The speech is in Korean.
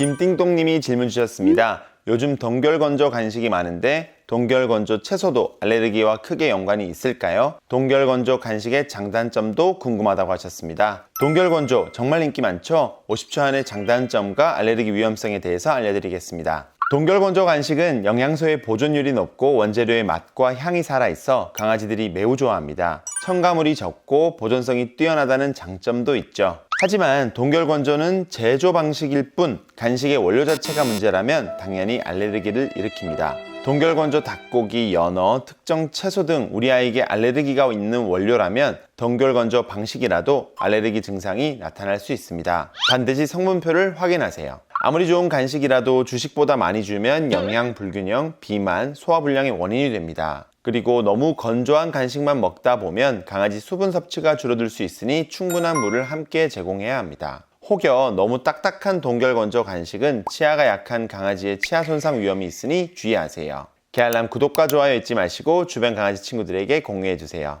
김띵똥님이 질문 주셨습니다. 요즘 동결건조 간식이 많은데 동결건조 채소도 알레르기와 크게 연관이 있을까요? 동결건조 간식의 장단점도 궁금하다고 하셨습니다. 동결건조 정말 인기 많죠? 50초 안에 장단점과 알레르기 위험성에 대해서 알려드리겠습니다. 동결건조 간식은 영양소의 보존율이 높고 원재료의 맛과 향이 살아있어 강아지들이 매우 좋아합니다. 첨가물이 적고 보존성이 뛰어나다는 장점도 있죠. 하지만 동결건조는 제조 방식일 뿐 간식의 원료 자체가 문제라면 당연히 알레르기를 일으킵니다. 동결건조 닭고기, 연어, 특정 채소 등 우리 아이에게 알레르기가 있는 원료라면 동결건조 방식이라도 알레르기 증상이 나타날 수 있습니다. 반드시 성분표를 확인하세요. 아무리 좋은 간식이라도 주식보다 많이 주면 영양 불균형, 비만, 소화불량의 원인이 됩니다. 그리고 너무 건조한 간식만 먹다 보면 강아지 수분 섭취가 줄어들 수 있으니 충분한 물을 함께 제공해야 합니다. 혹여 너무 딱딱한 동결건조 간식은 치아가 약한 강아지의 치아 손상 위험이 있으니 주의하세요. 개알람 구독과 좋아요 잊지 마시고 주변 강아지 친구들에게 공유해 주세요.